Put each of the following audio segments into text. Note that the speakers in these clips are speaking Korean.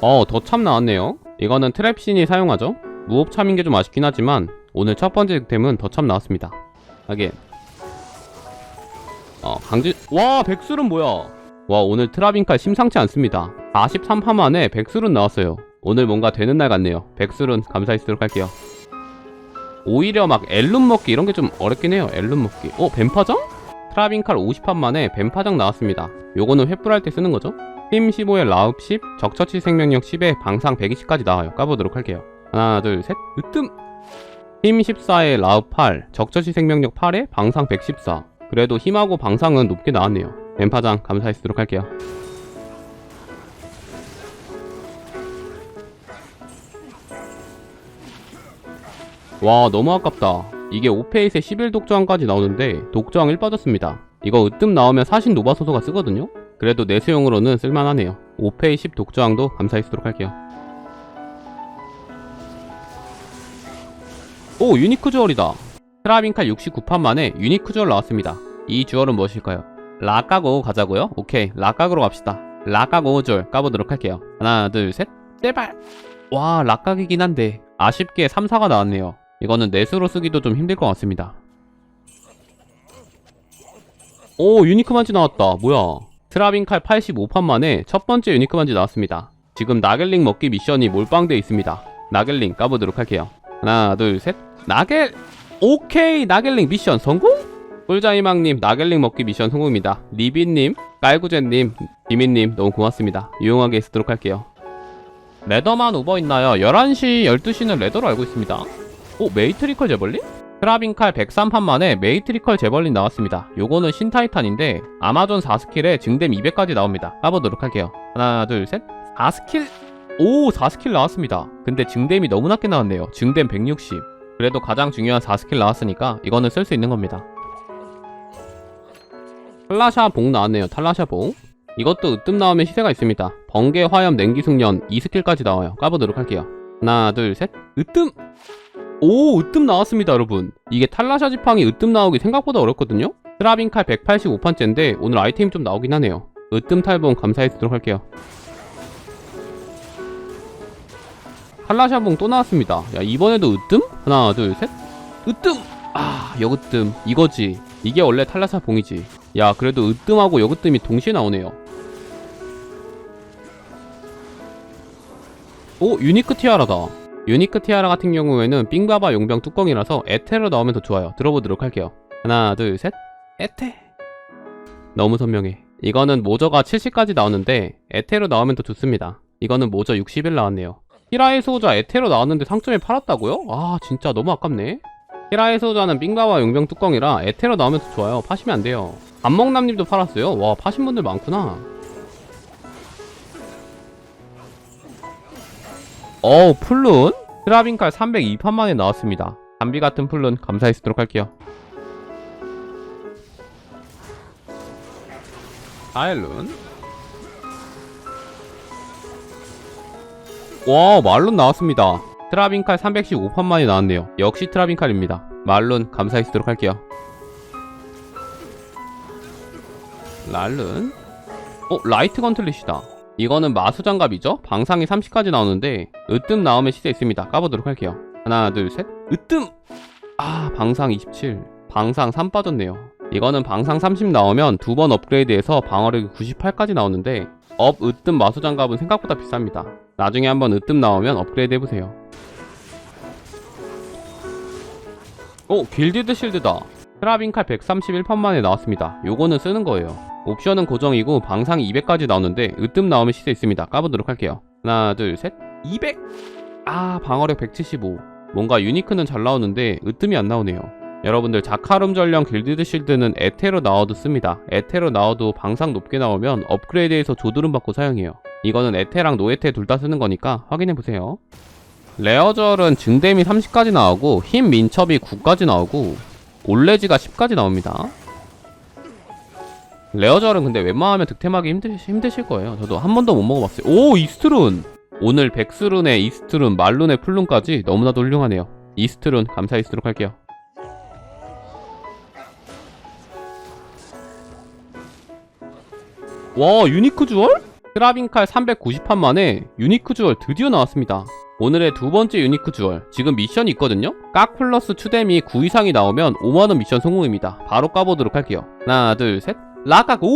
어, 더 참 나왔네요. 이거는 트랩신이 사용하죠. 무업참인 게 좀 아쉽긴 하지만 오늘 첫 번째 득템은 더 참 나왔습니다. 하긴. 어, 강지 와, 백술은 뭐야? 와, 오늘 트라빈칼 심상치 않습니다. 43파 만에 백술은 나왔어요. 오늘 뭔가 되는 날 같네요. 백술은 감사했도록 할게요. 오히려 막 엘룬 먹기 이런 게 좀 어렵긴 해요. 엘룬 먹기. 어, 뱀파장? 트라빈칼 50판 만에 뱀파장 나왔습니다. 요거는 횃불할 때 쓰는 거죠? 힘 15에 라읍 10, 적처치 생명력 10에 방상 120까지 나와요. 까보도록 할게요. 하나, 둘, 셋, 으뜸! 힘 14에 라읍 8, 적처치 생명력 8에 방상 114. 그래도 힘하고 방상은 높게 나왔네요. 뱀파장 감사했도록 할게요. 와 너무 아깝다 이게 5페이스에 11독저항까지 나오는데 독저항 1 빠졌습니다. 이거 으뜸 나오면 사신 노바 소소가 쓰거든요? 그래도 내수용으로는 쓸만하네요. 5페이 10 독저항도 감사했도록 할게요. 오 유니크 주얼이다. 트라빈칼 69판 만에 유니크 주얼 나왔습니다. 이 주얼은 무엇일까요? 라까고 가자고요? 오케이 라까고로 갑시다. 라까고 주얼 까보도록 할게요. 하나 둘 셋. 제발. 와 락각이긴 한데 아쉽게 3, 4가 나왔네요 이거는 넷으로 쓰기도 좀 힘들 것 같습니다. 오 유니크 반지 나왔다. 뭐야? 트라빈 칼 85판 만에 첫 번째 유니크 반지 나왔습니다. 지금 나겔링 먹기 미션이 몰빵돼 있습니다. 나겔링 까보도록 할게요. 하나 둘 셋. 나겔! 오케이! 나겔링 미션 성공? 꿀자이망님 나겔링 먹기 미션 성공입니다. 리비님 깔구제님 디미님 너무 고맙습니다. 유용하게 쓰도록 할게요. 레더만 오버 있나요? 11시, 12시는 레더로 알고 있습니다. 오, 메이트리컬 제벌린? 트라빈칼 103판 만에 메이트리컬 제벌린 나왔습니다. 요거는 신타이탄인데 아마존 4스킬에 증댐 200까지 나옵니다. 까보도록 할게요. 하나, 둘, 셋. 4스킬? 오, 4스킬 나왔습니다. 근데 증댐이 너무 낮게 나왔네요. 증댐 160. 그래도 가장 중요한 4스킬 나왔으니까 이거는 쓸 수 있는 겁니다. 탈라샤 봉 나왔네요. 탈라샤 봉. 이것도 으뜸 나오면 시세가 있습니다. 번개, 화염, 냉기, 숙련 2스킬까지 나와요. 까보도록 할게요. 하나, 둘, 셋. 으뜸! 오, 으뜸 나왔습니다, 여러분. 이게 탈라샤 지팡이 으뜸 나오기 생각보다 어렵거든요? 트라빈 칼 185판째인데 오늘 아이템이 좀 나오긴 하네요. 으뜸 탈봉 감사해 주도록 할게요. 탈라샤봉 또 나왔습니다. 야, 이번에도 으뜸? 하나, 둘, 셋. 으뜸! 아, 역으뜸. 이거지. 이게 원래 탈라샤 봉이지. 야, 그래도 으뜸하고 역으뜸이 동시에 나오네요. 오 유니크 티아라다 유니크 티아라 같은 경우에는 삥바바 용병 뚜껑이라서 에테로 나오면 더 좋아요. 들어보도록 할게요. 하나 둘 셋. 에테! 너무 선명해. 이거는 모저가 70까지 나오는데 에테로 나오면 더 좋습니다. 이거는 모저 60일 나왔네요. 히라의 소자 에테로 나왔는데 상점에 팔았다고요? 아 진짜 너무 아깝네. 히라의 소자는 삥바바 용병 뚜껑이라 에테로 나오면 더 좋아요. 파시면 안 돼요. 안먹남님도 팔았어요? 와 파신 분들 많구나 어우 풀룬? 트라빈칼 302판 만에 나왔습니다. 담비 같은 풀룬 감사했도록 할게요. 아일룬? 와 말룬 나왔습니다. 트라빈칼 315판 만에 나왔네요. 역시 트라빈칼입니다. 말룬 감사했도록 할게요. 랄룬? 어 라이트 건틀릿이다 이거는 마수장갑이죠? 방상이 30까지 나오는데 으뜸 나오면 시세 있습니다. 까보도록 할게요. 하나 둘 셋 으뜸! 아 방상 27 방상 3 빠졌네요. 이거는 방상 30 나오면 두 번 업그레이드해서 방어력이 98까지 나오는데 업 으뜸 마수장갑은 생각보다 비쌉니다. 나중에 한번 으뜸 나오면 업그레이드 해보세요. 오 길디드 실드다. 트라빈칼 131판 만에 나왔습니다. 요거는 쓰는 거예요. 옵션은 고정이고 방상이 200까지 나오는데 으뜸 나오면 시세 있습니다. 까보도록 할게요. 하나 둘셋 200! 아 방어력 175 뭔가 유니크는 잘 나오는데 으뜸이 안 나오네요. 여러분들 자카룸 전령 길드드 실드는 에테로 나와도 씁니다. 에테로 나와도 방상 높게 나오면 업그레이드해서 조드름 받고 사용해요. 이거는 에테랑 노에테 둘 다 쓰는 거니까 확인해보세요. 레어절은 증댐이 30까지 나오고 힘 민첩이 9까지 나오고 올레지가 10까지 나옵니다. 레어절은 근데 웬만하면 득템하기 힘드, 힘드실 거예요. 저도 한 번도 못 먹어봤어요. 오 이스트룬! 오늘 백스룬의 이스트룬, 말룬의 풀룬까지 너무나도 훌륭하네요. 이스트룬 감사히쓰도록 할게요. 와 유니크 주얼? 트라빈칼 390판 만에 유니크 주얼 드디어 나왔습니다. 오늘의 두 번째 유니크 주얼 지금 미션이 있거든요? 깍 플러스 추뎀이 9 이상이 나오면 5만원 미션 성공입니다. 바로 까보도록 할게요. 하나 둘셋 라깍 오!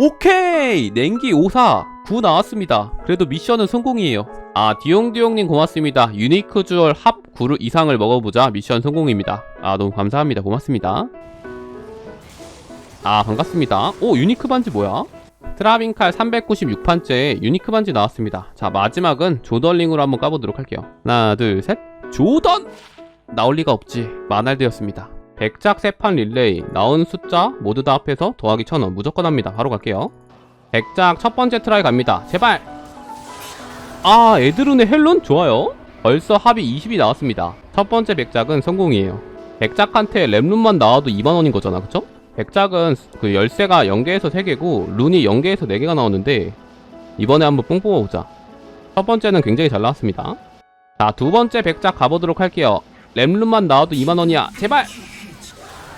오케이! 냉기 54 9 나왔습니다. 그래도 미션은 성공이에요. 아 디용디용님 고맙습니다. 유니크 주얼 합9 이상을 먹어보자 미션 성공입니다. 아 너무 감사합니다. 고맙습니다. 아 반갑습니다. 오 유니크 반지 뭐야? 트라빈칼 396판째 유니크 반지 나왔습니다. 자 마지막은 조던링으로 한번 까보도록 할게요. 하나 둘 셋 조던! 나올 리가 없지 만알되었습니다. 백작 세판 릴레이 나온 숫자 모두 다 합해서 더하기 1000원 무조건 합니다. 바로 갈게요. 백작 첫 번째 트라이 갑니다. 제발! 아 에드룬의 헬론? 좋아요. 벌써 합이 20이 나왔습니다. 첫 번째 백작은 성공이에요. 백작한테 랩룬만 나와도 2만원인 거잖아 그쵸? 백작은 그 열쇠가 0개에서 3개고 룬이 0개에서 4개가 나오는데 이번에 한번 뽕 뽑아보자 첫 번째는 굉장히 잘 나왔습니다 자 두 번째 백작 가보도록 할게요 램룬만 나와도 2만원이야 제발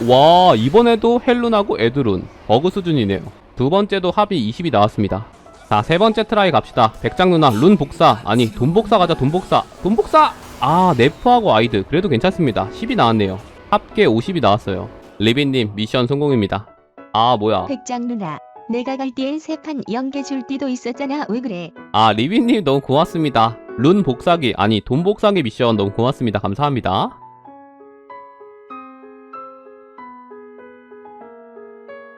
와 이번에도 헬룬하고 에드룬 버그 수준이네요 두 번째도 합이 20이 나왔습니다 자 세 번째 트라이 갑시다 백작 누나 룬 복사 아니 돈 복사 가자 돈 복사 돈 복사 아 네프하고 아이드 그래도 괜찮습니다 10이 나왔네요 합계 50이 나왔어요 리빈님 미션 성공입니다. 아 뭐야? 백장 누나, 내가 갈 때엔 세판 연계 줄 때도 있었잖아. 왜 그래? 아 리빈님 너무 고맙습니다. 룬 복사기 아니 돈 복사기 미션 너무 고맙습니다. 감사합니다.